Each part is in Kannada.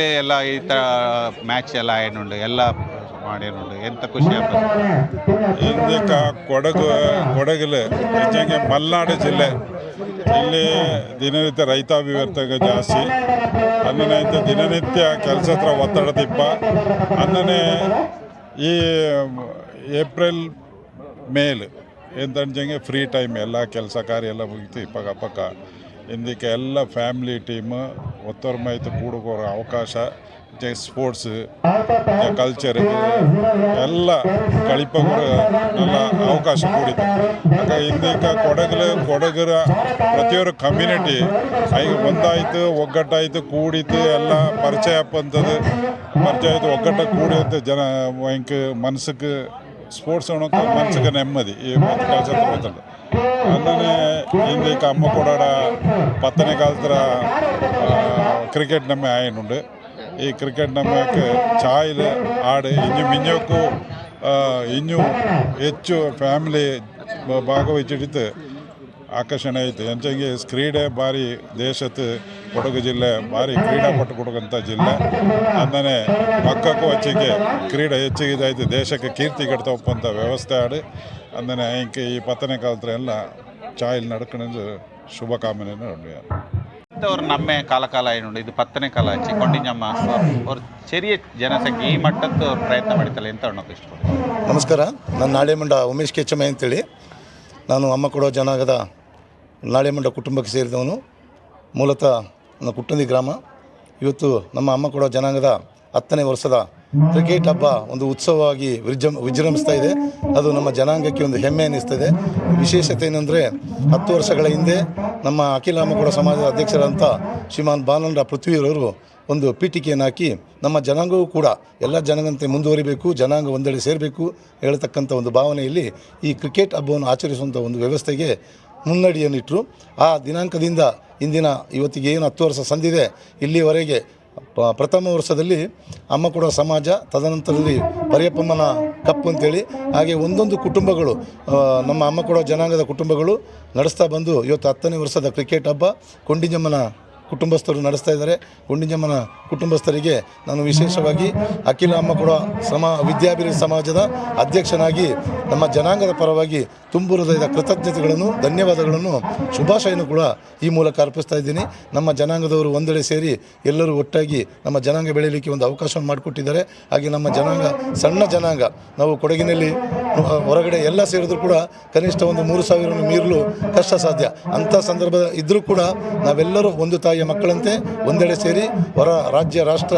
ಕೊಡಗಲ್ಲಿ ಎಲ್ಲ ಈ ಥರ ಮ್ಯಾಚ್ ಎಲ್ಲ ಏನುಂಡು ಎಲ್ಲ ಮಾಡಿನುಂಡು ಎಂತ ಖುಷಿ ಆಗ್ತದೆ? ಇಂದಿಕ ಕೊಡಗು ಕೊಡಗಲು ಹೆಚ್ಚಾಗಿ ಮಲೆನಾಡು ಜಿಲ್ಲೆ. ಇಲ್ಲಿ ದಿನನಿತ್ಯ ರೈತಾಭಿವರ್ತಕ ಜಾಸ್ತಿ. ಅನ್ನನೈತೆ ದಿನನಿತ್ಯ ಕೆಲಸ ಹತ್ರ ಒತ್ತಡ ತಿಪ್ಪ ಅನ್ನನೇ ಈ ಏಪ್ರಿಲ್ ಮೇಲ್ ಎಂತಂಜಂಗೆ ಫ್ರೀ ಟೈಮ್ ಎಲ್ಲ ಕೆಲಸ ಕಾರ್ಯ ಎಲ್ಲ ಮುಗಿತು ಪಕ್ಕ ಪಕ್ಕ. ಇಂದಿಕ್ಕೆ ಎಲ್ಲ ಫ್ಯಾಮಿಲಿ ಟೀಮ್ ಒತ್ತೊರ್ಮೈತು ಕೂಡಕೋ ಅವಕಾಶ ಸ್ಪೋರ್ಟ್ಸ್ ಕಲ್ಚರ್ ಎಲ್ಲ ಕಳಿಪಗುರ ಎಲ್ಲ ಅವಕಾಶ ಕೂಡಿತು ಆಗ ಇಂದಿಕ ಕೊಡಗಲು, ಕೊಡಗರ ಪ್ರತಿಯೊಂದು ಕಮ್ಯುನಿಟಿ ಈಗ ಒಂದಾಯ್ತು, ಒಗ್ಗಟ್ಟಾಯ್ತು, ಕೂಡಿತು, ಎಲ್ಲ ಪರಿಚಯ ಅಪ್ಪಂಥದ್ದು ಪರಿಚಯ ಆಯ್ತು, ಒಗ್ಗಟ್ಟ ಕೂಡಿತ್ತು ಜನ ಇಂಕ ಮನಸ್ಸಿಗೆ ಸ್ಪೋರ್ಟ್ಸ್ ಅನ್ನೋಕೆ ಮನ್ಸಿಗೆ ನೆಮ್ಮದಿ. ಈ ಮತ್ತು ಕೆಲಸ ಅನ್ನನೇ ಇಂದಿಕ ಅಮ್ಮ ಕೊಡಾಡ ಪತ್ತನೇ ಕಾಲತ್ರ ಕ್ರಿಕೆಟ್ ನಮ್ಮ ಆಯನುಂಡು. ಈ ಕ್ರಿಕೆಟ್ ನಮ್ಮಕ್ಕೆ ಚಾಯ್ಲು ಆಡು, ಇನ್ನು ಮಿಂಜಕ್ಕೂ ಇನ್ನೂ ಹೆಚ್ಚು ಫ್ಯಾಮಿಲಿ ಭಾಗವಹಿಸಿಡಿತು ಆಕರ್ಷಣೆ ಐತೆ. ಎಂಚಂಗೆ ಕ್ರೀಡೆ ಭಾರಿ ದೇಶದ ಕೊಡಗು ಜಿಲ್ಲೆ ಭಾರಿ ಕ್ರೀಡಾಪಟು ಕೊಡಗಂಥ ಜಿಲ್ಲೆ. ಅಂದನೆ ಪಕ್ಕಕ್ಕೂ ಹೆಚ್ಚಿಗೆ ಕ್ರೀಡೆ ಹೆಚ್ಚಿಗೆ ಇದಾಯ್ತು ದೇಶಕ್ಕೆ ಕೀರ್ತಿ ಕಟ್ತಪ್ಪಂಥ ವ್ಯವಸ್ಥೆ ಆಡಿ ಅಂದನೆ ಇಂಕೆ ಈ ಪತ್ತನೇ ಕಾಲತ್ರ ಎಲ್ಲ ಚಾಯಲ್ ನಡ್ಕೊಂಡು ಶುಭಕಾಮನೆ ನೋಡಿ. ಅವ್ರು ನಮ್ಮ ಕಾಲ ಕಾಲ ಏನು ಇದು ಪತ್ತನೇ ಕಾಲ ಹಚ್ಚಿ ಕೊಂಡಿಂಜಮ್ಮ ಅವ್ರು ಚೆರಿಯ ಜನಸಂಖ್ಯೆ ಈ ಮಟ್ಟದ್ದು ಅವ್ರು ಪ್ರಯತ್ನ ಮಾಡಿತಲ್ಲ ಎಂತ ಅನ್ನೋದು ಇಷ್ಟ ನಮಸ್ಕಾರ. ನಾನು ನಾಳೆಮಂಡ ಉಮೇಶ್ ಕೆಚ್ಚಮ್ಮ ಅಂತೇಳಿ. ನಾನು ಅಮ್ಮ ಕೊಡೋ ಜನಾಂಗದ ನಾಳೆಮಂಡ ಕುಟುಂಬಕ್ಕೆ ಸೇರಿದವನು ಮೂಲತಃ ನನ್ನ ಕುಟ್ಟಂದಿ ಗ್ರಾಮ. ಇವತ್ತು ನಮ್ಮ ಅಮ್ಮ ಕೊಡೋ ಜನಾಂಗದ ಹತ್ತನೇ ವರ್ಷದ ಕ್ರಿಕೆಟ್ ಹಬ್ಬ ಒಂದು ಉತ್ಸವವಾಗಿ ವಿಜೃಂ, ವಿಜೃಂಭಿಸ್ತಾ ಇದೆ. ಅದು ನಮ್ಮ ಜನಾಂಗಕ್ಕೆ ಒಂದು ಹೆಮ್ಮೆ ಅನ್ನಿಸ್ತದೆ. ವಿಶೇಷತೆ ಏನಂದರೆ ಹತ್ತು ವರ್ಷಗಳ ಹಿಂದೆ ನಮ್ಮ ಅಖಿಲ ಅಮ್ಮಕೊಡ ಸಮಾಜದ ಅಧ್ಯಕ್ಷರಂಥ ಶ್ರೀಮಾನ್ ಬಾಲನರ ಪೃಥ್ವಿಯವರು ಒಂದು ಪೀಠಿಕೆಯನ್ನು ಹಾಕಿ ನಮ್ಮ ಜನಾಂಗವೂ ಕೂಡ ಎಲ್ಲ ಜನಾಂಗಂತೆ ಮುಂದುವರಿಬೇಕು, ಜನಾಂಗ ಒಂದೆಡೆ ಸೇರಬೇಕು ಹೇಳ್ತಕ್ಕಂಥ ಒಂದು ಭಾವನೆಯಲ್ಲಿ ಈ ಕ್ರಿಕೆಟ್ ಹಬ್ಬವನ್ನು ಆಚರಿಸುವಂಥ ಒಂದು ವ್ಯವಸ್ಥೆಗೆ ಮುನ್ನಡಿಯನ್ನಿಟ್ಟರು ಆ ದಿನಾಂಕದಿಂದ ಇಂದಿನ ಇವತ್ತಿಗೆ ಏನು ಹತ್ತು ವರ್ಷ ಸಂದಿದೆ, ಇಲ್ಲಿವರೆಗೆ ಪ್ರಥಮ ವರ್ಷದಲ್ಲಿ ಅಮ್ಮ ಕೂಡ ಸಮಾಜ, ತದನಂತರದಲ್ಲಿ ಪರಿಯಪ್ಪಮ್ಮನ ಕಪ್ಪು ಅಂತೇಳಿ, ಹಾಗೆ ಒಂದೊಂದು ಕುಟುಂಬಗಳು ನಮ್ಮ ಅಮ್ಮ ಕೂಡ ಜನಾಂಗದ ಕುಟುಂಬಗಳು ನಡೆಸ್ತಾ ಬಂದು ಇವತ್ತು ಹತ್ತನೇ ವರ್ಷದ ಕ್ರಿಕೆಟ್ ಹಬ್ಬ, ಕೊಂಡಿಂಜಮ್ಮನ ಕುಟುಂಬಸ್ಥರು ನಡೆಸ್ತಾ ಇದ್ದಾರೆ. ಕೊಂಡಿಂಜಮ್ಮನ ಕುಟುಂಬಸ್ಥರಿಗೆ ನಾನು ವಿಶೇಷವಾಗಿ ಅಖಿಲ ಅಮ್ಮ ಕೂಡ ಸಮ ವಿದ್ಯಾಭಿವೃದ್ಧಿ ಸಮಾಜದ ಅಧ್ಯಕ್ಷನಾಗಿ ನಮ್ಮ ಜನಾಂಗದ ಪರವಾಗಿ ತುಂಬು ಹೃದಯದ ಕೃತಜ್ಞತೆಗಳನ್ನು, ಧನ್ಯವಾದಗಳನ್ನು, ಶುಭಾಶಯನೂ ಕೂಡ ಈ ಮೂಲಕ ಅರ್ಪಿಸ್ತಾ ಇದ್ದೀನಿ. ನಮ್ಮ ಜನಾಂಗದವರು ಒಂದೆಡೆ ಸೇರಿ ಎಲ್ಲರೂ ಒಟ್ಟಾಗಿ ನಮ್ಮ ಜನಾಂಗ ಬೆಳೆಯಲಿಕ್ಕೆ ಒಂದು ಅವಕಾಶವನ್ನು ಮಾಡಿಕೊಟ್ಟಿದ್ದಾರೆ. ಹಾಗೆ ನಮ್ಮ ಜನಾಂಗ, ಸಣ್ಣ ಜನಾಂಗ, ನಾವು ಕೊಡಗಿನಲ್ಲಿ ಹೊರಗಡೆ ಎಲ್ಲ ಸೇರಿದ್ರು ಕೂಡ ಕನಿಷ್ಠ ಒಂದು ಮೂರು ಸಾವಿರ ಮೀರಲು ಕಷ್ಟ ಸಾಧ್ಯ. ಅಂಥ ಸಂದರ್ಭ ಇದ್ದರೂ ಕೂಡ ನಾವೆಲ್ಲರೂ ಒಂದು ತಾಯಿಯ ಮಕ್ಕಳಂತೆ ಒಂದೆಡೆ ಸೇರಿ ಹೊರ ರಾಜ್ಯ, ರಾಷ್ಟ್ರ,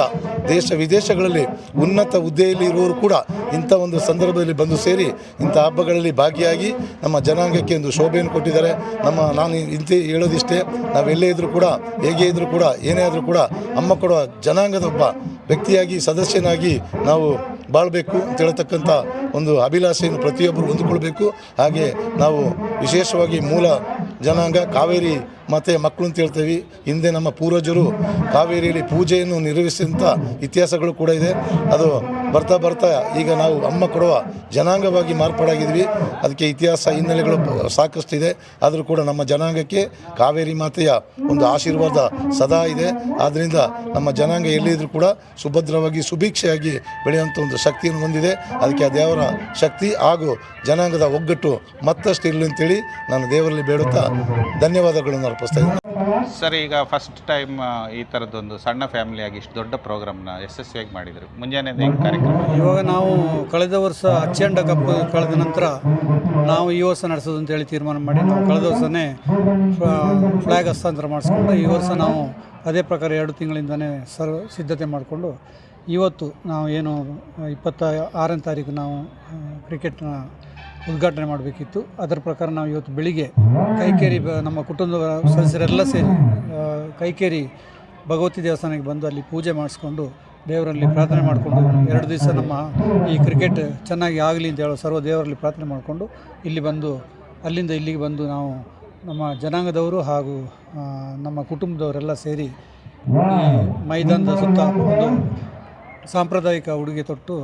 ದೇಶ, ವಿದೇಶಗಳಲ್ಲಿ ಉನ್ನತ ಹುದ್ದೆಯಲ್ಲಿ ಇರುವವರು ಕೂಡ ಇಂಥ ಒಂದು ಸಂದರ್ಭದಲ್ಲಿ ಬಂದು ಸೇರಿ ಇಂಥ ಹಬ್ಬಗಳಲ್ಲಿ ಭಾಗಿಯಾಗಿ ನಮ್ಮ ಜನಾಂಗಕ್ಕೆ ಒಂದು ಶೋಭೆಯನ್ನು ಕೊಟ್ಟಿದ್ದಾರೆ. ನಮ್ಮ ನಾನು ಇಂತೆ ಹೇಳೋದಿಷ್ಟೇ ನಾವೆಲ್ಲೇ ಇದ್ದರೂ ಕೂಡ, ಹೇಗೆ ಇದ್ದರೂ ಕೂಡ, ಏನೇ ಆದರೂ ಕೂಡ ಅಮ್ಮ ಕೊಡುವ ಜನಾಂಗದ ಒಬ್ಬ ವ್ಯಕ್ತಿಯಾಗಿ, ಸದಸ್ಯನಾಗಿ ನಾವು ಬಾಳಬೇಕು ಅಂತ ಹೇಳ್ತಕ್ಕಂಥ ಒಂದು ಅಭಿಲಾಷೆಯನ್ನು ಪ್ರತಿಯೊಬ್ಬರು ಹೊಂದಿಕೊಳ್ಬೇಕು. ಹಾಗೆ ನಾವು ವಿಶೇಷವಾಗಿ ಮೂಲ ಜನಾಂಗ ಕಾವೇರಿ ಮತ್ತು ಮಕ್ಕಳು ಅಂತ ಹೇಳ್ತೀವಿ. ಹಿಂದೆ ನಮ್ಮ ಪೂರ್ವಜರು ಕಾವೇರಿಯಲ್ಲಿ ಪೂಜೆಯನ್ನು ನಿರ್ವಹಿಸಿದಂಥ ಇತಿಹಾಸಗಳು ಕೂಡ ಇದೆ. ಅದು ಬರ್ತಾ ಬರ್ತಾ ಈಗ ನಾವು ಅಮ್ಮ ಕೊಡುವ ಜನಾಂಗವಾಗಿ ಮಾರ್ಪಾಡಾಗಿದ್ವಿ. ಅದಕ್ಕೆ ಇತಿಹಾಸ ಹಿನ್ನೆಲೆಗಳು ಸಾಕಷ್ಟಿದೆ ಆದರೂ ಕೂಡ ನಮ್ಮ ಜನಾಂಗಕ್ಕೆ ಕಾವೇರಿ ಮಾತೆಯ ಒಂದು ಆಶೀರ್ವಾದ ಸದಾ ಇದೆ. ಆದ್ದರಿಂದ ನಮ್ಮ ಜನಾಂಗ ಎಲ್ಲಿದ್ದರೂ ಕೂಡ ಸುಭದ್ರವಾಗಿ, ಸುಭೀಕ್ಷೆಯಾಗಿ ಬೆಳೆಯುವಂಥ ಒಂದು ಶಕ್ತಿಯನ್ನು ಹೊಂದಿದೆ. ಅದಕ್ಕೆ ಆ ದೇವರ ಶಕ್ತಿ ಹಾಗೂ ಜನಾಂಗದ ಒಗ್ಗಟ್ಟು ಮತ್ತಷ್ಟು ಇರಲಿ ಅಂತೇಳಿ ನಾನು ದೇವರಲ್ಲಿ ಬೇಡುತ್ತಾ ಧನ್ಯವಾದಗಳನ್ನು ಅರ್ಪಿಸ್ತಾ ಇದ್ದೀನಿ ಸರ್ ಈಗ ಫಸ್ಟ್ ಟೈಮ್ ಈ ಥರದ್ದೊಂದು ಸಣ್ಣ ಫ್ಯಾಮಿಲಿಯಾಗಿ ಇಷ್ಟು ದೊಡ್ಡ ಪ್ರೋಗ್ರಾಮ್ನ ಯಶಸ್ವಿಯಾಗಿ ಮಾಡಿದರು. ಮುಂಜಾನೆ ಕಾರ್ಯಕ್ರಮ? ಇವಾಗ ನಾವು ಕಳೆದ ವರ್ಷ ಅಚ್ಚಂಡ ಕಪ್ ಕಳೆದ ನಂತರ ನಾವು ಈ ವರ್ಷ ನಡೆಸೋದು ಅಂತೇಳಿ ತೀರ್ಮಾನ ಮಾಡಿ ನಾವು ಕಳೆದ ವರ್ಷನೇ ಫ್ಲ್ಯಾಗ್ ಹಸ್ತಾಂತರ ಮಾಡಿಸ್ಕೊಂಡು ಈ ವರ್ಷ ನಾವು ಅದೇ ಪ್ರಕಾರ ಎರಡು ತಿಂಗಳಿಂದನೇ ಸರ್ ಸಿದ್ಧತೆ ಮಾಡಿಕೊಂಡು ಇವತ್ತು ನಾವು ಏನು ಇಪ್ಪತ್ತ ಆರನೇ ತಾರೀಕು ನಾವು ಕ್ರಿಕೆಟ್ನ ಉದ್ಘಾಟನೆ ಮಾಡಬೇಕಿತ್ತು. ಅದರ ಪ್ರಕಾರ ನಾವು ಇವತ್ತು ಬೆಳಿಗ್ಗೆ ಕೈಕೇರಿ ನಮ್ಮ ಕುಟುಂಬದ ಸದಸ್ಯರೆಲ್ಲ ಸೇರಿ ಕೈಕೇರಿ ಭಗವತಿ ದೇವಸ್ಥಾನಕ್ಕೆ ಬಂದು ಅಲ್ಲಿ ಪೂಜೆ ಮಾಡಿಸ್ಕೊಂಡು ದೇವರಲ್ಲಿ ಪ್ರಾರ್ಥನೆ ಮಾಡಿಕೊಂಡು ಎರಡು ದಿವಸ ನಮ್ಮ ಈ ಕ್ರಿಕೆಟ್ ಚೆನ್ನಾಗಿ ಆಗಲಿ ಅಂತ ಹೇಳೋ ಸರ್ವ ದೇವರಲ್ಲಿ ಪ್ರಾರ್ಥನೆ ಮಾಡಿಕೊಂಡು ಇಲ್ಲಿ ಬಂದು, ಅಲ್ಲಿಂದ ಇಲ್ಲಿಗೆ ಬಂದು ನಾವು ನಮ್ಮ ಜನಾಂಗದವರು ಹಾಗೂ ನಮ್ಮ ಕುಟುಂಬದವರೆಲ್ಲ ಸೇರಿ ಮೈದಾನದ ಸುತ್ತ ಒಂದು ಸಾಂಪ್ರದಾಯಿಕ ಉಡುಗೆ ತೊಟ್ಟು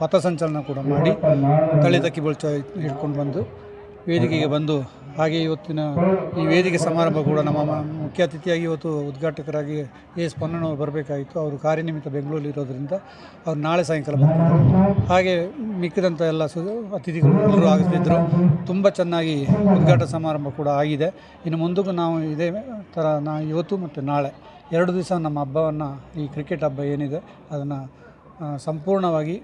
ಪಥಸಂಚಲನ ಕೂಡ ಮಾಡಿ ತಳಿತಕ್ಕಿ ಬಳಚ ಹಿಡ್ಕೊಂಡು ಬಂದು ವೇದಿಕೆಗೆ ಬಂದು ಹಾಗೆ ಇವತ್ತಿನ ಈ ವೇದಿಕೆ ಸಮಾರಂಭ ಕೂಡ ನಮ್ಮ ಮುಖ್ಯ ಅತಿಥಿಯಾಗಿ ಇವತ್ತು ಉದ್ಘಾಟಕರಾಗಿ ಎ ಅವರು ಬರಬೇಕಾಗಿತ್ತು. ಅವರು ಕಾರ್ಯನಿಮಿತ್ತ ಬೆಂಗಳೂರಲ್ಲಿ ಇರೋದರಿಂದ ಅವ್ರು ನಾಳೆ ಸಾಯಂಕಾಲ ಬರ್ತಾರೆ. ಹಾಗೆ ಮಿಕ್ಕಿದಂಥ ಎಲ್ಲ ಸು, ಅತಿಥಿಗಳು ಎಲ್ಲರೂ ತುಂಬ ಚೆನ್ನಾಗಿ ಉದ್ಘಾಟನಾ ಸಮಾರಂಭ ಕೂಡ ಆಗಿದೆ. ಇನ್ನು ಮುಂದಕ್ಕೂ ನಾವು ಇದೇ ಥರ ನಾ, ಇವತ್ತು ಮತ್ತು ನಾಳೆ ಎರಡು ದಿವಸ ನಮ್ಮ ಹಬ್ಬವನ್ನು ಈ ಕ್ರಿಕೆಟ್ ಹಬ್ಬ ಏನಿದೆ ಅದನ್ನು ಸಂಪೂರ್ಣವಾಗಿ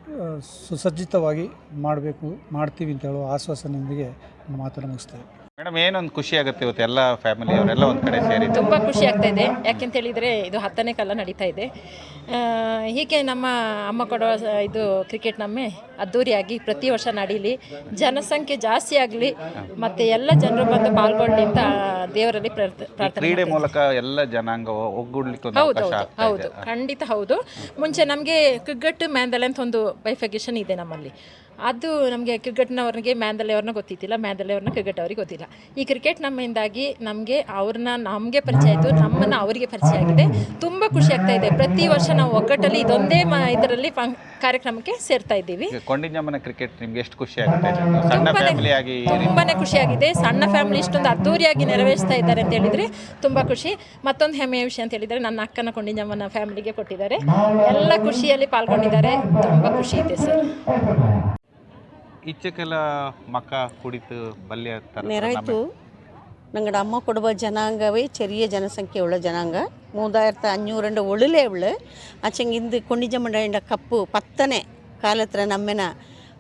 ಸುಸಜ್ಜಿತವಾಗಿ ಮಾಡಬೇಕು ಮಾಡ್ತೀವಿ ಅಂತ ಹೇಳುವ ಆಶ್ವಾಸನೆಯೊಂದಿಗೆ ಮಾತನ್ನು ಮುಗಿಸ್ತೇವೆ. ಮೇಡಮ್ ಏನೊಂದು ಖುಷಿ ಆಗುತ್ತೆ ಇವತ್ತು ಎಲ್ಲ ಫ್ಯಾಮಿಲಿ ಅವರೆಲ್ಲ ಒಂದು ಕಡೆ ಸೇರಿ? ತುಂಬ ಖುಷಿ ಆಗ್ತಾ ಇದೆ. ಯಾಕೆಂತ ಹೇಳಿದರೆ ಇದು ಹತ್ತನೇ ಕಾಲ ನಡೀತಾ ಇದೆ. ಹೀಗೆ ನಮ್ಮ ಅಮ್ಮ ಕೊಡೋ ಇದು ಕ್ರಿಕೆಟ್ ನಮ್ಮೆ ಅದ್ದೂರಿಯಾಗಿ ಪ್ರತಿ ವರ್ಷ ನಡೀಲಿ. ಜನಸಂಖ್ಯೆ ಜಾಸ್ತಿ ಆಗಲಿ ಮತ್ತು ಎಲ್ಲ ಜನರು ಬಂದು ಪಾಲ್ಗೊಳ್ಳಿ ಅಂತ ದೇವರಲ್ಲಿ ಕ್ರೀಡೆ. ಮೂಲಕ ಎಲ್ಲ ಜನಾಂಗ ಒಗ್ಗೂಡ್ಲಿಕ್ಕೆ ಹೌದು ಹೌದು ಖಂಡಿತ ಹೌದು. ಮುಂಚೆ ನಮಗೆ ಕ್ರಿಕೆಟ್ ಮ್ಯಾಂದಲೆ ಅಂತ ಒಂದು ಬೈಫಿಕೇಶನ್ ಇದೆ ನಮ್ಮಲ್ಲಿ. ಅದು ನಮಗೆ ಕ್ರಿಕೆಟ್ನವ್ರಿಗೆ ಮ್ಯಾಂದಲೆ ಅವ್ರನ್ನ ಗೊತ್ತಿದ್ದಿಲ್ಲ ಮ್ಯಾಂದಲೆ ಅವ್ರನ್ನ ಕ್ರಿಕೆಟ್ ಅವ್ರಿಗೆ ಗೊತ್ತಿಲ್ಲ. ಈ ಕ್ರಿಕೆಟ್ ನಮ್ಮಿಂದಾಗಿ ನಮಗೆ ಅವ್ರನ್ನ ನಮಗೆ ಪರಿಚಯ ಆಯಿತು ನಮ್ಮನ್ನು ಅವರಿಗೆ ಪರಿಚಯ ಆಗಿದೆ. ತುಂಬ ಖುಷಿ ಆಗ್ತಾ ಇದೆ. ಪ್ರತಿ ವರ್ಷ ನಾವು ಒಗ್ಗಟ್ಟಲ್ಲಿ ಇದೊಂದೇ ಮ ಇದರಲ್ಲಿ ಫಂಕ್ ಕಾರ್ಯಕ್ರಮಕ್ಕೆ ಸೇರ್ತಾ ಇದ್ದೀವಿ. ಕೊಂಡಿಂಜಮ್ಮನ ಕ್ರಿಕೆಟ್ ನಿಮ್ಗೆ ಎಷ್ಟು ಖುಷಿ ಆಗುತ್ತೆ? ತುಂಬಾ ಸಣ್ಣ ಫ್ಯಾಮಿಲಿ ಆಗಿ ತುಂಬಾನೇ ಖುಷಿಯಾಗಿದೆ ಸಣ್ಣ ಫ್ಯಾಮಿಲಿ ಇಷ್ಟೊಂದು ಅದ್ದೂರಿಯಾಗಿ ನೆರವೇರಿಸ್ತಾ ಇದ್ದಾರೆ ಅಂತ ಹೇಳಿದ್ರೆ ತುಂಬಾ ಖುಷಿ. ಮತ್ತೊಂದು ಹೆಮ್ಮೆಯ ವಿಷಯ ಅಂತ ಹೇಳಿದ್ರೆ ನನ್ನ ಅಕ್ಕನ ಕೊಂಡಿಂಜಮ್ಮನ ಫ್ಯಾಮಿಲಿಗೆ ಕೊಟ್ಟಿದ್ದಾರೆ. ಎಲ್ಲ ಖುಷಿಯಲ್ಲಿ ಪಾಲ್ಗೊಂಡಿದ್ದಾರೆ. ತುಂಬಾ ಖುಷಿ ಇದೆ ಸರ್. ಈಚೆಗೆಲ್ಲ ಮಕ್ಕ ಕುಡಿತು ಬಲ್ಯ ತರ ನೆರವೇತು ഞങ്ങളുടെ അമ്മ കുടുംബ ജനാംഗവേ ചെറിയ ജനസംഖ്യയുള്ള ജനാംഗ മൂവായിരത്തി അഞ്ഞൂറിൻ്റെ ഉള്ളിലേ ഉള്ളു അച്ചെങ്കിൽ ഇന്ത് കൊണ്ടിജമ്മണ്ട കപ്പ് പത്തനെ കാലത്ര നമ്മന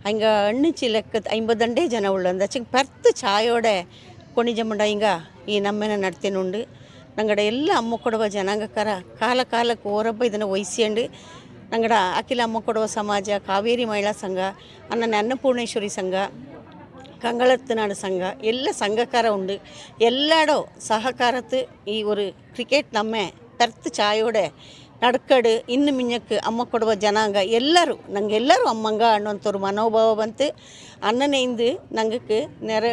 ಹಂಗ ಅಣ್ಣಿಚಿ ಲೆಕ್ಕದ ಐಂಬದಂಡೇ ಜನ ಉಳ್ಳಂದ ಅಚ್ಚಂಗೆ ಪರ್ತ್ ಛಾಯೋಡೆ ಕೊಣಿಜಮ್ಮಂಡ ಹಿಂಗ ಈ ನಮ್ಮೆನ ನಡ್ತೇನುಂಡು ನಂಗಡ ಎಲ್ಲ ಅಮ್ಮ ಕೊಡುವ ಜನಾಂಗಕಾರ ಕಾಲ ಕಾಲಕ್ಕೆ ಓರಬ್ಬ ಇದನ್ನು ವಹಿಸ್ಕೊಂಡು ನಂಗಡ ಅಖಿಲ ಕೊಡುವ ಸಮಾಜ ಕಾವೇರಿ ಮಹಿಳಾ ಸಂಘ ಅನ್ನ ಅನ್ನಪೂರ್ಣೇಶ್ವರಿ ಸಂಘ ಕಂಗಳತ್ನಾಡು ಸಂಘ ಎಲ್ಲ ಸಂಘಕಾರ ಉಂಡು ಎಲ್ಲಡೋ ಸಹಕಾರತ್ತು ಈ ಒಂದು ಕ್ರಿಕೆಟ್ ನಮ್ಮೆ ತರ್ತು ಚಾಯೋಡೆ ನಡ್ಕಡು ಇನ್ನು ಮಿಂಜಕ್ಕೆ ಅಮ್ಮ ಕೊಡುವ ಜನಾಂಗ ಎಲ್ಲರೂ ನಂಗೆ ಎಲ್ಲರೂ ಅಮ್ಮಂಗ ಅನ್ನೋಂಥವ್ರು ಮನೋಭಾವ ಬಂತು ಅಣ್ಣನೆಯಿಂದ ನಂಗಕ್ಕೆ ನೆರ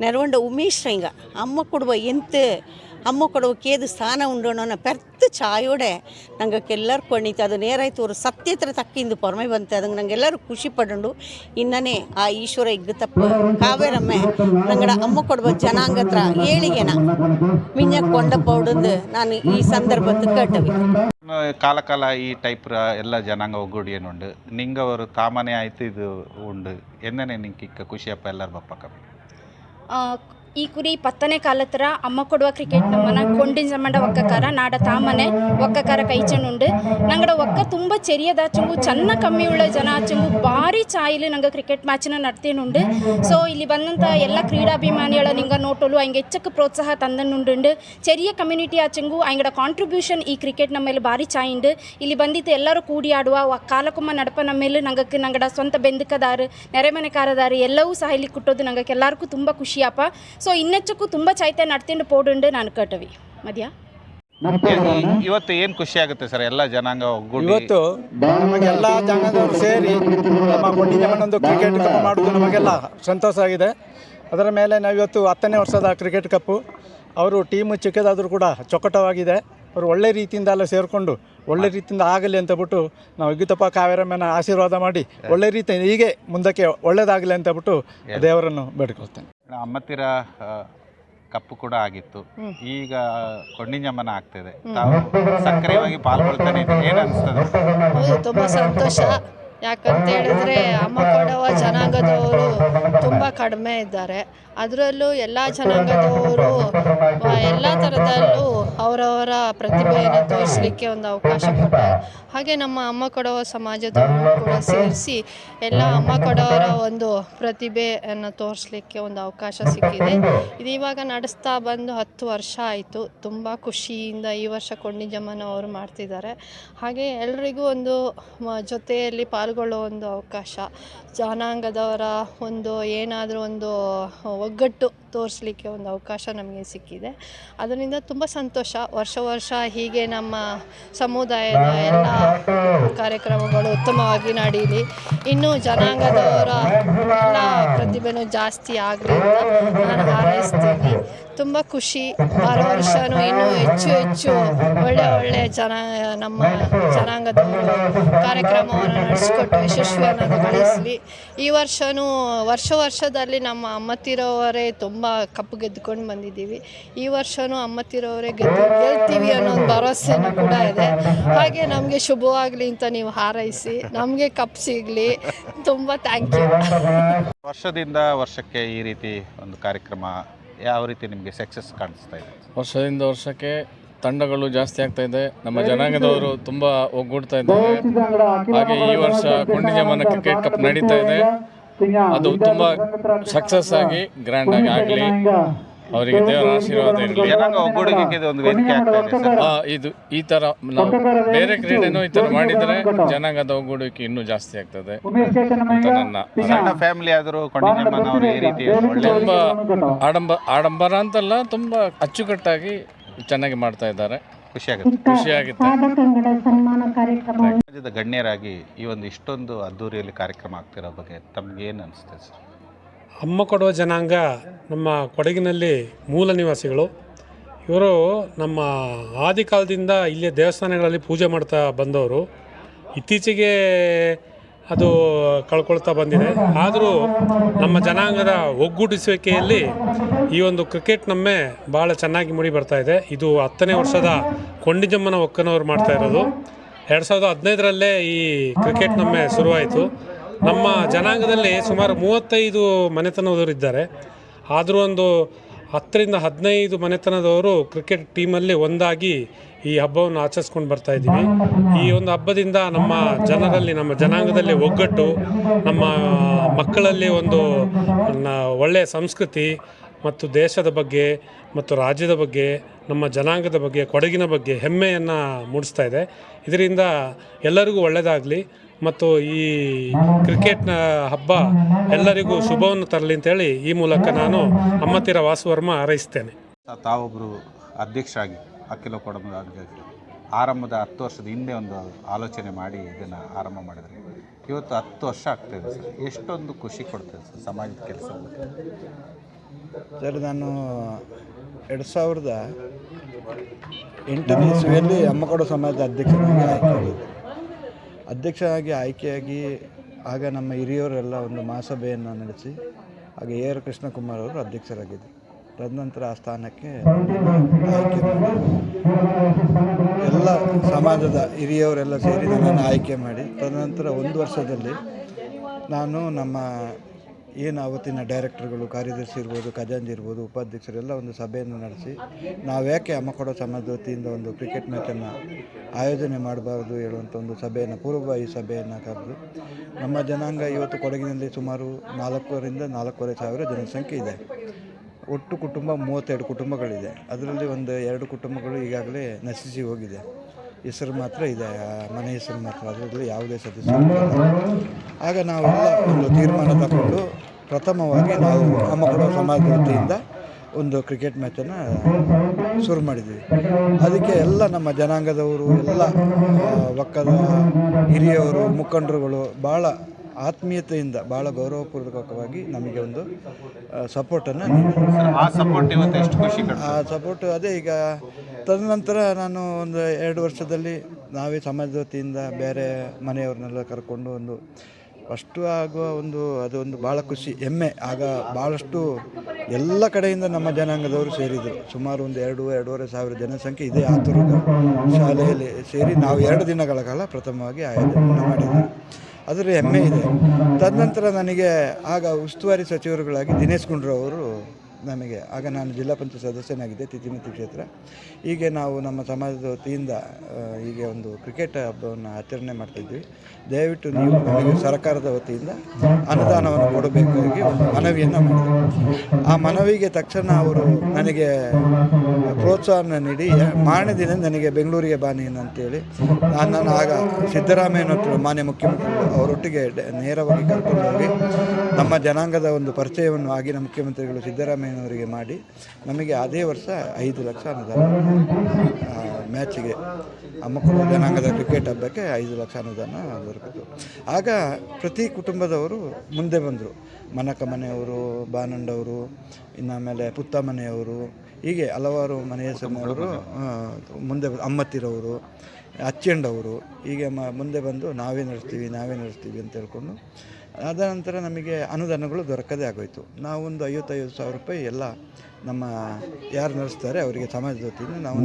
ನೆರವಂಡ ಉಮೇಶ್ ರಂಗ ಅಮ್ಮ ಕೊಡುವ ಎಂತ ಅಮ್ಮ ಕೊಡುವ ಕೇದು ಸ್ಥಾನ ಉಂಡೋಣ ಪೆರ್ತ್ ಛಾಯೋಡೆ ನಂಗಕ್ಕೆ ಎಲ್ಲರೂ ಕೊಂಡಿತ್ತು ಅದು ನೇರಾಯ್ತು ಅವರು ಸತ್ಯತ್ರ ತಕ್ಕಿಂದು ಪೊರ್ಮೆ ಬಂತು ಅದಂಗೆ ನಂಗೆ ಎಲ್ಲರೂ ಖುಷಿ ಪಡಂಡು ಇನ್ನನೇ ಆ ಈಶ್ವರ ಇಗ್ಗು ತಪ್ಪ ಕಾವೇರಮ್ಮೆ ನಂಗಡ ಅಮ್ಮ ಕೊಡುವ ಜನಾಂಗತ್ರ ಏಳಿಗೆನ ಮಿಂಜ ಕೊಂಡಪ್ಪೌಡಂದು ನಾನು ಈ ಸಂದರ್ಭದ ಕೇಟವಿ ಕಾಲ ಕಾಲ ಈ ಟೈಪ್ ಎಲ್ಲ ಜನಾಂಗ ಒಗ್ಗೂಡಿ ಏನುಂಡು ನಿಂಗೆ ಅವರು ತಾಮನೆ ಆಯ್ತು ಇದು ಉಂಡು ಎಂದನೆ ನಿಂಗೆ ಇಕ್ಕ ಖುಷಿಯಪ್ಪ ಎಲ್ಲರೂ ಬಪ್ಪಕ್ಕ ಆ, ಈ ಕುರಿ ಪತ್ತನೇ ಕಾಲತ್ರ ಅಮ್ಮ ಕೊಡುವ ಕ್ರಿಕೆಟ್ ನಮ್ಮನ ಕೊಂಡಿನ ಜಮಂಡ ಒಕ್ಕಕಾರ, ನಾಡ ತಾಮನೆ ಒಕ್ಕಕಾರ ಕೈಚನುಂಡು ನಂಗಡ ಒಕ್ಕ ತುಂಬ ಚೆರಿಯದ ಚಂಗು ಚನ್ನ ಕಮ್ಮಿ ಉಳ್ಳ ಜನ ಚಂಗು ಭಾರಿ ಚಾಯಿಲು ನಂಗೆ ಕ್ರಿಕೆಟ್ ಮ್ಯಾಚ್ನ ನಡ್ತೇನುಂಡು. ಸೊ ಇಲ್ಲಿ ಬಂದಂಥ ಎಲ್ಲ ಕ್ರೀಡಾಭಿಮಾನಿಗಳ ನಿಂಗ ನೋಟಲು ಹಂಗೆ ಹೆಚ್ಚಕ್ಕೆ ಪ್ರೋತ್ಸಾಹ ತಂದನುಂಡು ಚೆರಿಯ ಕಮ್ಯುನಿಟಿ ಆಚಂಗು ಹಂಗಡ ಕಾಂಟ್ರಿಬ್ಯೂಷನ್ ಈ ಕ್ರಿಕೆಟ್ ನಮ್ಮ ಮೇಲೆ ಭಾರಿ ಚಾಯಿಂಡು ಇಲ್ಲಿ ಬಂದಿತ್ತು ಎಲ್ಲರೂ ಕೂಡಿ ಆಡುವ ಕಾಲಕುಮ್ಮ ಕಾಲಕೊಮ್ಮ ನಡಪ ನಮ್ಮ ಮೇಲೆ ನಂಗಕ್ಕೆ ನಂಗಡ ಸ್ವಂತ ಬೆಂದಕದಾರು, ನೆರೆಮನೆಕಾರದಾರು ಎಲ್ಲವೂ ಸಹ ಇಲ್ಲಿ ಕುಟ್ಟೋದು ನಂಗಕ್ಕೆ ಎಲ್ಲರಿಗೂ ತುಂಬ ಖುಷಿಯಪ್ಪ. ಸೊ ಇನ್ನೆಚ್ಚಕ್ಕೂ ತುಂಬ ಚೈತ್ಯ ನಡ್ತಿಂಡು ಪೋಡುಂಡು ನಾನು ಕಟ್ಟವಿ. ಮದ್ಯ ಇವತ್ತು ಏನ್ ಖುಷಿ ಆಗುತ್ತೆ ಸರ್? ಎಲ್ಲ ಜನಾಂಗ ಒಗ್ಗೂಡಿ. ಇವತ್ತು ನಮಗೆಲ್ಲ ಜನಾಂಗದವರು ಸೇರಿ ನಮ್ಮ ಒಂದು ಕ್ರಿಕೆಟ್ ಕಪ್ ಮಾಡೋದು ನಮಗೆಲ್ಲ ಸಂತೋಷ ಆಗಿದೆ. ಅದರ ಮೇಲೆ ನಾವು ಇವತ್ತು ಹತ್ತನೇ ವರ್ಷದ ಕ್ರಿಕೆಟ್ ಕಪ್ಪು ಅವರು ಟೀಮು ಚಿಕ್ಕದಾದರೂ ಕೂಡ ಚೊಕ್ಕಟವಾಗಿದೆ. ಅವರು ಒಳ್ಳೆ ರೀತಿಯಿಂದ ಎಲ್ಲ ಸೇರಿಕೊಂಡು ಒಳ್ಳೆ ರೀತಿಯಿಂದ ಆಗಲಿ ಅಂತ ಬಿಟ್ಟು ನಾವು ಯುಗಿತಪ್ಪ ಕಾವೇರಮ್ಮನ ಆಶೀರ್ವಾದ ಮಾಡಿ ಒಳ್ಳೆ ರೀತಿ ಹೀಗೆ ಮುಂದಕ್ಕೆ ಒಳ್ಳೇದಾಗಲಿ ಅಂತ ಬಿಟ್ಟು ದೇವರನ್ನು ಬೇಡ್ಕೊಳ್ತೇನೆ. ಅಮ್ಮತ್ತಿರ ತೀರ ಕಪ್ಪು ಕೂಡ ಆಗಿತ್ತು. ಈಗ ಕೊಂಡಿಂಜಮ್ಮನ ಆಗ್ತಿದೆ. ತಾವು ಸಕ್ರಿಯವಾಗಿ ಪಾಲ್ಗೊಳ್ತಾನೆ ಏನಿಸ್ತದೆ ಏನು ಅನಿಸ್ತದೆ? ಹೌದು ತುಂಬ ಸಂತೋಷ. ಯಾಕಂತ ಹೇಳಿದ್ರೆ ಅಮ್ಮ ಕೊಡವ ಜನಾಂಗದವರು ತುಂಬಾ ಕಡಿಮೆ ಇದ್ದಾರೆ. ಅದರಲ್ಲೂ ಎಲ್ಲ ಜನಾಂಗದವರು ಎಲ್ಲ ಥರದಲ್ಲೂ ಅವರವರ ಪ್ರತಿಭೆಯನ್ನು ತೋರಿಸಲಿಕ್ಕೆ ಒಂದು ಅವಕಾಶ ಕೊಟ್ಟಾರೆ. ಹಾಗೆ ನಮ್ಮ ಅಮ್ಮ ಕೊಡವ ಸಮಾಜದವರು ಕೂಡ ಸೇರಿಸಿ ಎಲ್ಲ ಅಮ್ಮ ಕೊಡವರ ಒಂದು ಪ್ರತಿಭೆಯನ್ನು ತೋರಿಸಲಿಕ್ಕೆ ಒಂದು ಅವಕಾಶ ಸಿಕ್ಕಿದೆ. ಇದು ಇವಾಗ ನಡೆಸ್ತಾ ಬಂದು ಹತ್ತು ವರ್ಷ ಆಯಿತು. ತುಂಬ ಖುಷಿಯಿಂದ ಈ ವರ್ಷ ಕೊಂಡಿಜಮ್ಮನವರು ಮಾಡ್ತಿದ್ದಾರೆ. ಹಾಗೆ ಎಲ್ರಿಗೂ ಒಂದು ಜೊತೆಯಲ್ಲಿ ಪಾಲ್ಗೊಳ್ಳೋ ಒಂದು ಅವಕಾಶ. ಜನಾಂಗದವರ ಒಂದು ಏನಾದರೂ ಒಂದು ಒಗ್ಗಟ್ಟು ತೋರಿಸ್ಲಿಕ್ಕೆ ಒಂದು ಅವಕಾಶ ನಮಗೆ ಸಿಕ್ಕಿದೆ. ಅದರಿಂದ ತುಂಬ ಸಂತೋಷ. ವರ್ಷ ವರ್ಷ ಹೀಗೆ ನಮ್ಮ ಸಮುದಾಯದ ಎಲ್ಲ ಕಾರ್ಯಕ್ರಮಗಳು ಉತ್ತಮವಾಗಿ ನಡೀಲಿ. ಇನ್ನೂ ಜನಾಂಗದವರ ಎಲ್ಲ ಪ್ರತಿಭೆನೂ ಜಾಸ್ತಿ ಆಗಲಿ ಅಂತ ನಾನು ಹಾರೈಸ್ತೀನಿ. ತುಂಬ ಖುಷಿ. ಬರೋ ವರ್ಷವೂ ಇನ್ನೂ ಹೆಚ್ಚು ಹೆಚ್ಚು ಒಳ್ಳೆ ಒಳ್ಳೆ ಜನ, ನಮ್ಮ ಜನಾಂಗದವರು ಕಾರ್ಯಕ್ರಮವನ್ನು ನಡೆಸಿಕೊಟ್ಟು ಯಶಸ್ವಿಯನ್ನು ಗಳಿಸಲಿ ಈ ವರ್ಷವೂ ವರ್ಷ ವರ್ಷದಲ್ಲಿ ನಮ್ಮ ಅಮ್ಮತ್ತಿರೋವರೇ ತುಂಬ ಕಪ್ಪು ಗೆದ್ದುಕೊಂಡು ಬಂದಿದ್ದೀವಿ. ಈ ವರ್ಷವೂ ಅಮ್ಮತ್ತಿರೋವರೇ ಗೆದ್ದು ಗೆಲ್ತೀವಿ ಅನ್ನೋ ಒಂದು ಭರವಸೆನೂ ಕೂಡ ಇದೆ. ಹಾಗೆ ನಮಗೆ ಶುಭವಾಗಲಿ ಅಂತ ನೀವು ಹಾರೈಸಿ ನಮಗೆ ಕಪ್ ಸಿಗಲಿ. ತುಂಬ ಥ್ಯಾಂಕ್ ಯು ವರ್ಷದಿಂದ ವರ್ಷಕ್ಕೆ ಈ ರೀತಿ ಒಂದು ಕಾರ್ಯಕ್ರಮ ಯಾವ ರೀತಿ ನಿಮಗೆ ಸಕ್ಸಸ್ ಕಾಣಿಸ್ತಾ ಇದೆ? ವರ್ಷದಿಂದ ವರ್ಷಕ್ಕೆ ತಂಡಗಳು ಜಾಸ್ತಿ ಆಗ್ತಾ ಇದೆ. ನಮ್ಮ ಜನಾಂಗದವರು ತುಂಬ ಒಗ್ಗೂಡ್ತಾ ಇದ್ದಾರೆ. ಹಾಗೆ ಈ ವರ್ಷ ಕೊಂಡಿಜಮನ ಕ್ರಿಕೆಟ್ ಕಪ್ ನಡೀತಾ ಇದೆ. ಅದು ತುಂಬಾ ಸಕ್ಸಸ್ ಆಗಿ ಗ್ರ್ಯಾಂಡ್ ಆಗಿ ಆಗಲಿ ಅವರಿಗೆ ದೇವರ ಆಶೀರ್ವಾದ ಇರಲಿ. ಇದು ಈ ತರ ನಾವು ಬೇರೆ ಕ್ರೀಡೆನೂ ಈ ತರ ಮಾಡಿದರೆ ಜನಾಂಗದ ಒಗ್ಗೂಡುವಿಕೆ ಇನ್ನೂ ಜಾಸ್ತಿ ಆಗ್ತದೆ. ನನ್ನ ಫ್ಯಾಮಿಲಿ ಆದರೂ ಕೊಂಡಿಜಮ್ಮನವರು ಈ ರೀತಿ ಒಳ್ಳೆ ತುಂಬ ಆಡಂಬ ಆಡಂಬರ ಅಂತಲ್ಲ ತುಂಬಾ ಅಚ್ಚುಕಟ್ಟಾಗಿ ಚೆನ್ನಾಗಿ ಮಾಡ್ತಾ ಇದ್ದಾರೆ. ಖುಷಿಯಾಗುತ್ತೆ ಖುಷಿಯಾಗುತ್ತೆ ಸಮಾಜದ ಗಣ್ಯರಾಗಿ ಈ ಒಂದು ಇಷ್ಟೊಂದು ಅದ್ದೂರಿಯಲ್ಲಿ ಕಾರ್ಯಕ್ರಮ ಆಗ್ತಿರೋ ಬಗ್ಗೆ ತಮ್ಗೆ ಏನು ಅನಿಸ್ತದೆ ಸರ್? ಅಮ್ಮ ಕೊಡುವ ಜನಾಂಗ ನಮ್ಮ ಕೊಡಗಿನಲ್ಲಿ ಮೂಲ ನಿವಾಸಿಗಳು. ಇವರು ನಮ್ಮ ಆದಿಕಾಲದಿಂದ ಇಲ್ಲೇ ದೇವಸ್ಥಾನಗಳಲ್ಲಿ ಪೂಜೆ ಮಾಡ್ತಾ ಬಂದವರು. ಇತ್ತೀಚೆಗೆ ಅದು ಕಳ್ಕೊಳ್ತಾ ಬಂದಿದೆ. ಆದರೂ ನಮ್ಮ ಜನಾಂಗದ ಒಗ್ಗೂಡಿಸುವಿಕೆಯಲ್ಲಿ ಈ ಒಂದು ಕ್ರಿಕೆಟ್ ನಮ್ಮೆ ಭಾಳ ಚೆನ್ನಾಗಿ ಮೂಡಿ ಬರ್ತಾ ಇದೆ. ಇದು ಹತ್ತನೇ ವರ್ಷದ ಕೊಂಡಿಜಮ್ಮನ ಒಕ್ಕನವರು ಮಾಡ್ತಾ ಇರೋದು. ಎರಡು ಸಾವಿರದ ಹದಿನೈದರಲ್ಲೇ ಈ ಕ್ರಿಕೆಟ್ ನಮ್ಮೆ ಶುರುವಾಯಿತು. ನಮ್ಮ ಜನಾಂಗದಲ್ಲಿ ಸುಮಾರು ಮೂವತ್ತೈದು ಮನೆತನದವರು ಇದ್ದಾರೆ ಆದರೂ ಒಂದು ಹತ್ತರಿಂದ ಹದಿನೈದು ಮನೆತನದವರು ಕ್ರಿಕೆಟ್ ಟೀಮಲ್ಲಿ ಒಂದಾಗಿ ಈ ಹಬ್ಬವನ್ನು ಆಚರಿಸ್ಕೊಂಡು ಬರ್ತಾ ಇದ್ದೀವಿ. ಈ ಒಂದು ಹಬ್ಬದಿಂದ ನಮ್ಮ ಜನರಲ್ಲಿ, ನಮ್ಮ ಜನಾಂಗದಲ್ಲಿ ಒಗ್ಗಟ್ಟು, ನಮ್ಮ ಮಕ್ಕಳಲ್ಲಿ ಒಂದು ಒಳ್ಳೆಯ ಸಂಸ್ಕೃತಿ ಮತ್ತು ದೇಶದ ಬಗ್ಗೆ ಮತ್ತು ರಾಜ್ಯದ ಬಗ್ಗೆ, ನಮ್ಮ ಜನಾಂಗದ ಬಗ್ಗೆ, ಕೊಡಗಿನ ಬಗ್ಗೆ ಹೆಮ್ಮೆಯನ್ನು ಮೂಡಿಸ್ತಾ ಇದೆ. ಇದರಿಂದ ಎಲ್ಲರಿಗೂ ಒಳ್ಳೆಯದಾಗಲಿ ಮತ್ತು ಈ ಕ್ರಿಕೆಟ್ನ ಹಬ್ಬ ಎಲ್ಲರಿಗೂ ಶುಭವನ್ನು ತರಲಿ ಅಂತೇಳಿ ಈ ಮೂಲಕ ನಾನು ಅಮ್ಮತ್ತಿರ ವಾಸುವರ್ಮ ಹಾರೈಸ್ತೇನೆ. ತಾವೊಬ್ಬರು ಅಧ್ಯಕ್ಷರಾಗಿ ಅಖಿಲ ಕೊಡಮದ ಆರಂಭದ ಹತ್ತು ವರ್ಷದ ಹಿಂದೆ ಒಂದು ಆಲೋಚನೆ ಮಾಡಿ ಇದನ್ನು ಆರಂಭ ಮಾಡಿದರೆ. ಇವತ್ತು ಹತ್ತು ವರ್ಷ ಆಗ್ತಾಯಿದೆ ಸರ್. ಎಷ್ಟೊಂದು ಖುಷಿ ಕೊಡ್ತದೆ ಸರ್ ಸಮಾಜದ ಕೆಲಸ ಸರ್ ನಾನು ಎರಡು ಸಾವಿರದ ಎಂಟನೇ ಇಸ್ವಿಯಲ್ಲಿ ಅಮ್ಮಕೊಡ ಸಮಾಜದ ಅಧ್ಯಕ್ಷನಾಗಿ ಆಯ್ಕೆಯಾಗಿದ್ದೆ ಅಧ್ಯಕ್ಷರಾಗಿ ಆಯ್ಕೆಯಾಗಿ ಆಗ ನಮ್ಮ ಹಿರಿಯವರೆಲ್ಲ ಒಂದು ಮಹಾಸಭೆಯನ್ನು ನಡೆಸಿ, ಹಾಗೆ ಎ ಆರ್ ಕೃಷ್ಣಕುಮಾರ್ ಅವರು ಅಧ್ಯಕ್ಷರಾಗಿದ್ದರು. ತದನಂತರ ಆ ಸ್ಥಾನಕ್ಕೆ ಆಯ್ಕೆ ಎಲ್ಲ ಸಮಾಜದ ಹಿರಿಯವರೆಲ್ಲ ಸೇರಿ ನನ್ನನ್ನು ಆಯ್ಕೆ ಮಾಡಿ, ತದನಂತರ ಒಂದು ವರ್ಷದಲ್ಲಿ ನಾನು ನಮ್ಮ ಏನು ಆವತ್ತಿನ ಡೈರೆಕ್ಟರ್ಗಳು, ಕಾರ್ಯದರ್ಶಿ ಇರ್ಬೋದು ಖಜಾಂಜಿ ಇರ್ಬೋದು, ಉಪಾಧ್ಯಕ್ಷರೆಲ್ಲ ಒಂದು ಸಭೆಯನ್ನು ನಡೆಸಿ ನಾವ್ಯಾಕೆ ಅಮ್ಮಕೊಡ ಸಮಾಜದ ವತಿಯಿಂದ ಒಂದು ಕ್ರಿಕೆಟ್ ಮ್ಯಾಚನ್ನು ಆಯೋಜನೆ ಮಾಡಬಾರ್ದು ಹೇಳುವಂಥ ಒಂದು ಸಭೆಯನ್ನು, ಪೂರ್ವಭಾವಿ ಸಭೆಯನ್ನು ಕರೆದು ನಮ್ಮ ಜನಾಂಗ ಇವತ್ತು ಕೊಡಗಿನಲ್ಲಿ ಸುಮಾರು ನಾಲ್ಕೂವರಿಂದ ನಾಲ್ಕೂವರೆ ಸಾವಿರ ಜನಸಂಖ್ಯೆ ಇದೆ. ಒಟ್ಟು ಕುಟುಂಬ ಮೂವತ್ತೆರಡು ಕುಟುಂಬಗಳಿದೆ. ಅದರಲ್ಲಿ ಒಂದು ಎರಡು ಕುಟುಂಬಗಳು ಈಗಾಗಲೇ ನಶಿಸಿ ಹೋಗಿದೆ. ಹೆಸರು ಮಾತ್ರ ಇದೆ ಮನೆ ಹೆಸರು ಮಾತ್ರ, ಅದರಲ್ಲಿ ಯಾವುದೇ ಸದಸ್ಯರು ಆಗ ನಾವೆಲ್ಲ ಒಂದು ತೀರ್ಮಾನ ತಗೊಂಡು ಪ್ರಥಮವಾಗಿ ನಾವು ನಮ್ಮ ಕೊಡೋ ಸಮಾಜ ವತಿಯಿಂದ ಒಂದು ಕ್ರಿಕೆಟ್ ಮ್ಯಾಚನ್ನು ಶುರು ಮಾಡಿದ್ವಿ ಅದಕ್ಕೆ ಎಲ್ಲ ನಮ್ಮ ಜನಾಂಗದವರು ಎಲ್ಲ ಒಕ್ಕದ ಹಿರಿಯವರು ಮುಖಂಡರುಗಳು ಭಾಳ ಆತ್ಮೀಯತೆಯಿಂದ ಭಾಳ ಗೌರವಪೂರ್ವಕವಾಗಿ ನಮಗೆ ಒಂದು ಸಪೋರ್ಟನ್ನು ನೀಡಿದ್ರು ಆ ಸಪೋರ್ಟ್ ಇವತ್ತು ಎಷ್ಟು ಖುಷಿ ಆ ಸಪೋರ್ಟ್ ಅದೇ ಈಗ ತದನಂತರ ನಾನು ಒಂದು ಎರಡು ವರ್ಷದಲ್ಲಿ ನಾವೇ ಸಮಾಜದ ವತಿಯಿಂದ ಬೇರೆ ಮನೆಯವ್ರನ್ನೆಲ್ಲ ಕರ್ಕೊಂಡು ಒಂದು ಫಸ್ಟು ಆಗುವ ಒಂದು ಅದೊಂದು ಭಾಳ ಖುಷಿ, ಹೆಮ್ಮೆ. ಆಗ ಭಾಳಷ್ಟು ಎಲ್ಲ ಕಡೆಯಿಂದ ನಮ್ಮ ಜನಾಂಗದವರು ಸೇರಿದರು. ಸುಮಾರು ಒಂದು ಎರಡು, ಎರಡೂವರೆ ಸಾವಿರ ಜನಸಂಖ್ಯೆ ಇದೆ ಆತುರದ ಶಾಲೆಯಲ್ಲಿ ಸೇರಿ ನಾವು ಎರಡು ದಿನಗಳ ಕಾಲ ಪ್ರಥಮವಾಗಿ ಆಯೋಜನೆ ಮಾಡಿದ್ವಿ. ಅದರ ಹೆಮ್ಮೆ ಇದೆ. ತದನಂತರ ನನಗೆ ಆಗ ಉಸ್ತುವಾರಿ ಸಚಿವರುಗಳಾಗಿ ದಿನೇಶ್ ಗುಂಡ್ರು ಅವರು ನಮಗೆ, ಆಗ ನಾನು ಜಿಲ್ಲಾ ಪಂಚಾಯತ್ ಸದಸ್ಯನಾಗಿದ್ದೆ ತಿತಿಮಿತಿ ಕ್ಷೇತ್ರ. ಹೀಗೆ ನಾವು ನಮ್ಮ ಸಮಾಜದ ವತಿಯಿಂದ ಹೀಗೆ ಒಂದು ಕ್ರಿಕೆಟ್ ಹಬ್ಬವನ್ನು ಆಚರಣೆ ಮಾಡ್ತಿದ್ವಿ ದಯವಿಟ್ಟು ನೀವು ನಮಗೆ ಸರ್ಕಾರದ ವತಿಯಿಂದ ಅನುದಾನವನ್ನು ಕೊಡಬೇಕಾಗಿ ಒಂದು ಮನವಿಯನ್ನು ಮಾಡಿದ್ವಿ. ಆ ಮನವಿಗೆ ತಕ್ಷಣ ಅವರು ನನಗೆ ಪ್ರೋತ್ಸಾಹನ ನೀಡಿ, ಮಾರನೇ ದಿನ ನನಗೆ ಬೆಂಗಳೂರಿಗೆ ಬಾನಿ ಅಂತೇಳಿ ನಾನು ಆಗ ಸಿದ್ದರಾಮಯ್ಯನ ಮಾನ್ಯ ಮುಖ್ಯಮಂತ್ರಿಗಳು ಅವರೊಟ್ಟಿಗೆ ನೇರವಾಗಿ ಕರ್ಕೊಂಡು ಹೋಗಿ, ನಮ್ಮ ಜನಾಂಗದ ಒಂದು ಪರಿಚಯವನ್ನು ಆಗಿನ ಮುಖ್ಯಮಂತ್ರಿಗಳು ಸಿದ್ದರಾಮಯ್ಯನವರಿಗೆ ಮಾಡಿ ನಮಗೆ ಅದೇ ವರ್ಷ ಐದು ಲಕ್ಷ ಅನುದಾನ ಮ್ಯಾಚಿಗೆ ಮಕ್ಕಳು ಜನಾಂಗದ ಕ್ರಿಕೆಟ್ ಹಬ್ಬಕ್ಕೆ ಐದು ಲಕ್ಷ ಅನುದಾನ ದೊರಕಿತು. ಆಗ ಪ್ರತಿ ಕುಟುಂಬದವರು ಮುಂದೆ ಬಂದರು. ಮನಕ ಮನೆಯವರು ಬಾನಂಡವರು ಇನ್ನು ಆಮೇಲೆ ಪುತ್ತ ಮನೆಯವರು ಹೀಗೆ ಹಲವಾರು ಮನೆಯ ಸಮಯವರು ಮುಂದೆ ಅಮ್ಮತ್ತಿರವರು, ಅಚ್ಚಂಡವರು, ಹೀಗೆ ಮ, ಮುಂದೆ ಬಂದು ನಾವೇ ನಡೆಸ್ತೀವಿ ನಾವೇ ನಡೆಸ್ತೀವಿ ಅಂತ ಹೇಳ್ಕೊಂಡು ಅದ ನಂತರ ನಮಗೆ ಅನುದಾನಗಳು ದೊರಕದೇ ಆಗೋಯಿತು. ನಾವೊಂದು ಐವತ್ತೈದು ಸಾವಿರ ರೂಪಾಯಿ ಎಲ್ಲ ನಮ್ಮ ಯಾರು ನಡೆಸ್ತಾರೆ ಅವರಿಗೆ ಸಮಾಜದ ವತಿಯಿಂದ ನಾವು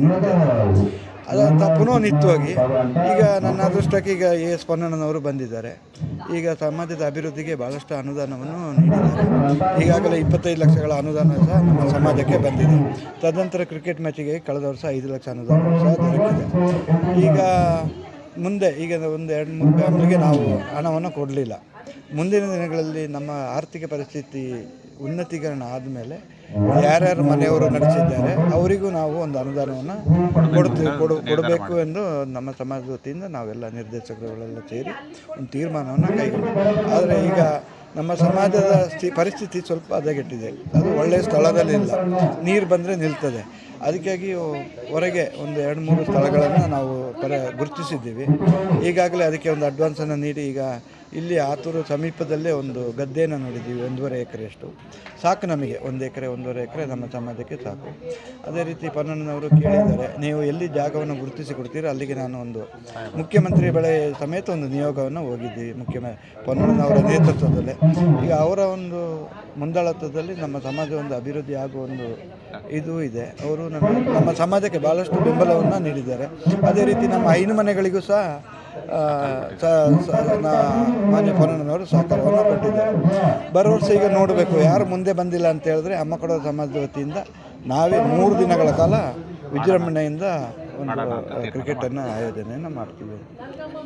ಅದಂತ ಪುನಃನಿತ್ಯವಾಗಿ ಈಗ ನನ್ನ ಅದೃಷ್ಟಕ್ಕೆ ಈಗ ಎ ಎಸ್ ಪೊನ್ನಣ್ಣನವರು ಬಂದಿದ್ದಾರೆ. ಈಗ ಸಮಾಜದ ಅಭಿವೃದ್ಧಿಗೆ ಭಾಳಷ್ಟು ಅನುದಾನವನ್ನು ನೀಡಿದ್ದಾರೆ. ಈಗಾಗಲೇ ಇಪ್ಪತ್ತೈದು ಲಕ್ಷಗಳ ಅನುದಾನ ಸಹ ನಮ್ಮ ಸಮಾಜಕ್ಕೆ ಬಂದಿದೆ. ತದನಂತರ ಕ್ರಿಕೆಟ್ ಮ್ಯಾಚಿಗೆ ಕಳೆದ ವರ್ಷ ಐದು ಲಕ್ಷ ಅನುದಾನ ಸಹ ದೊರಕಿದೆ. ಈಗ ಮುಂದೆ, ಈಗ ಒಂದು ಎರಡು, ಮೂರು ಫ್ಯಾಮಿಲಿಗೆ ನಾವು ಹಣವನ್ನು ಕೊಡಲಿಲ್ಲ. ಮುಂದಿನ ದಿನಗಳಲ್ಲಿ ನಮ್ಮ ಆರ್ಥಿಕ ಪರಿಸ್ಥಿತಿ ಉನ್ನತೀಕರಣ ಆದಮೇಲೆ ಯಾರ್ಯಾರು ಮನೆಯವರು ನಡೆಸಿದ್ದಾರೆ, ಅವರಿಗೂ ನಾವು ಒಂದು ಅನುದಾನವನ್ನು ಕೊಡ್ತೀವಿ ಕೊಡು, ಕೊಡಬೇಕು ಎಂದು ನಮ್ಮ ಸಮಾಜದ ವತಿಯಿಂದ ನಾವೆಲ್ಲ ನಿರ್ದೇಶಕರುಗಳೆಲ್ಲ ಸೇರಿ ಒಂದು ತೀರ್ಮಾನವನ್ನು ಕೈಗೊಂಡು ಆದರೆ ಈಗ ನಮ್ಮ ಸಮಾಜದ ಸ್ಥಿ, ಪರಿಸ್ಥಿತಿ ಸ್ವಲ್ಪ ಹದಗೆಟ್ಟಿದೆ. ಅದು ಒಳ್ಳೆಯ ಸ್ಥಳದಲ್ಲಿಲ್ಲ ನೀರು ಬಂದರೆ ನಿಲ್ತದೆ. ಅದಕ್ಕಾಗಿ ಹೊರಗೆ ಒಂದು ಎರಡು, ಮೂರು ಸ್ಥಳಗಳನ್ನು ನಾವು ಪರ, ಗುರುತಿಸಿದ್ದೀವಿ. ಈಗಾಗಲೇ ಅದಕ್ಕೆ ಒಂದು ಅಡ್ವಾನ್ಸನ್ನು ನೀಡಿ ಈಗ ಇಲ್ಲಿ ಆತೂರು ಸಮೀಪದಲ್ಲೇ ಒಂದು ಗದ್ದೆಯನ್ನು ನೋಡಿದ್ದೀವಿ, ಒಂದೂವರೆ ಎಕರೆಯಷ್ಟು. ಸಾಕು ನಮಗೆ, ಒಂದು ಎಕರೆ, ಒಂದೂವರೆ ಎಕರೆ, ನಮ್ಮ ಸಮಾಜಕ್ಕೆ ಸಾಕು. ಅದೇ ರೀತಿ ಪನ್ನಣ್ಣನವರು ಕೇಳಿದ್ದಾರೆ, ನೀವು ಎಲ್ಲಿ ಜಾಗವನ್ನು ಗುರುತಿಸಿ ಕೊಡ್ತೀರೋ? ಅಲ್ಲಿಗೆ ನಾನು ಒಂದು ಮುಖ್ಯಮಂತ್ರಿ ಬೆಳೆ ಸಮೇತ ಒಂದು ನಿಯೋಗವನ್ನು ಹೋಗಿದ್ದೀವಿ ಮುಖ್ಯ ಪೊನ್ನಣ್ಣನವರ ನೇತೃತ್ವದಲ್ಲೇ. ಈಗ ಅವರ ಒಂದು ಮುಂದಾಳತ್ವದಲ್ಲಿ ನಮ್ಮ ಸಮಾಜ ಒಂದು ಅಭಿವೃದ್ಧಿ ಆಗುವ ಒಂದು ಇದು ಇದೆ. ಅವರು ನಮ್ಮ ನಮ್ಮ ಸಮಾಜಕ್ಕೆ ಭಾಳಷ್ಟು ಬೆಂಬಲವನ್ನು ನೀಡಿದ್ದಾರೆ. ಅದೇ ರೀತಿ ನಮ್ಮ ಐನು ಮನೆಗಳಿಗೂ ಸಹ ಮಾನ್ಯ ಪೊನ್ನಣ್ಣನವರು ಸಹಕಾರವನ್ನು ಕೊಟ್ಟಿದ್ದಾರೆ. ಬರೋ ವರ್ಷ ಈಗ ನೋಡಬೇಕು, ಯಾರು ಮುಂದೆ ಬಂದಿಲ್ಲ ಅಂತ ಹೇಳಿದ್ರೆ ಅಮ್ಮ ಸಮಾಜದ ವತಿಯಿಂದ ನಾವೇ ಮೂರು ದಿನಗಳ ಕಾಲ ವಿಜೃಂಭಣೆಯಿಂದ ಒಂದು ಆಯೋಜನೆಯನ್ನು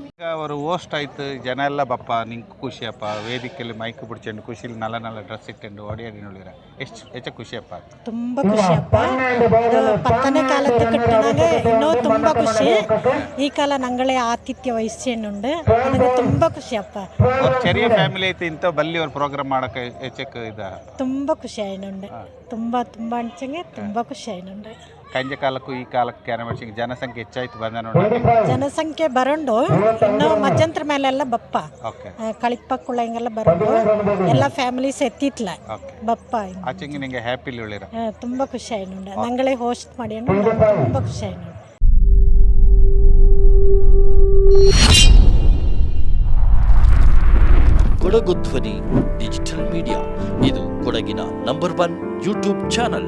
ಈಗ ಅವರು ಹೋಸ್ಟ್ ಆಯ್ತು ಜನ ಎಲ್ಲ ಬಪ್ಪ ನಿಂಗೆ ಖುಷಿಯಪ್ಪ ವೇದಿಕೆಯಲ್ಲಿ ಮೈಕ್ ಬಿಡ್ಚೆಂಡು ಖುಷಿಲಿ ನಲ್ಲ ನಲ್ಲ ಡ್ರೆಸ್ ಇಟ್ಕೊಂಡು ಓಡಿಯಾಡಿ ನೋಡಿರ ಎಷ್ಟು ಹೆಚ್ಚು ಖುಷಿಯಪ್ಪ? ತುಂಬ ಖುಷಿಯಪ್ಪ. ಪಕ್ಕನೆ ಕಾಲದ ಕಟ್ಟಿನಾಗ ಇನ್ನೂ ತುಂಬಾ ಖುಷಿ. ಈ ಕಾಲ ನಂಗಳೇ ಆತಿಥ್ಯ ವಹಿಸ್ಕೊಂಡು ನನಗೆ ತುಂಬ ಖುಷಿಯಪ್ಪ. ಚರಿಯ ಚೆರಿಯ ಫ್ಯಾಮಿಲಿ ಐತಿ ಇಂಥ ಬಲ್ಲಿ ಅವ್ರ ಪ್ರೋಗ್ರಾಮ್ ಮಾಡಕ್ಕೆ ಹೆಚ್ಚಕ್ಕೆ ಇದ. ತುಂಬ ಖುಷಿ ಆಯ್ನುಂಡೆ. ತುಂಬ ತುಂಬ ಅಂಚಂಗೆ ತುಂಬ ಖುಷಿ ಆಯ್ನುಂಡೆ. ಕಂಜ ಕಾಲಕ್ಕೂ ಈ ಕಾಲಕ್ಕೆ ಕ್ಯಾರ ಮಾಡ್ಸಿಂಗ್ ಜನಸಂಖ್ಯೆ ಹೆಚ್ಚಾಯ್ತು ಬಂದ ನೋಡಿ. ಜನಸಂಖ್ಯೆ ಬರಂಡು ಇನ್ನು ಮಧ್ಯಂತರ ಮೇಲೆಲ್ಲ ಬಪ್ಪ. ಓಕೆ. ಆ, ಕಳಿಪಕ್ಕುಳ ಹಿಂಗೆಲ್ಲ ಬರೋಂಡು ಎಲ್ಲ ಫ್ಯಾಮಿಲೀಸ್ ಎತ್ತಿತ್ಲ ಓಕೆ. ಬಪ್ಪ ಹಿಂಗೆ. ಆಚೆಂಗೆ ನಿಂಗೆ ಹ್ಯಾಪಿಲಿ ಉಳಿರ? ಆ, ತುಂಬ ಖುಷಿ ಆಯ್ನುಂಡು ನಂಗಳೇ ಹೋಸ್ಟ್ ಮಾಡಿ ತುಂಬ ಖುಷಿ ಆಯ್ನುಂಡು ಕೊಡಗು ಧ್ವನಿ ಡಿಜಿಟಲ್ ಮೀಡಿಯಾ ಇದು ಕೊಡಗಿನ ನಂಬರ್ ಒನ್ ಯೂಟ್ಯೂಬ್ ಚಾನಲ್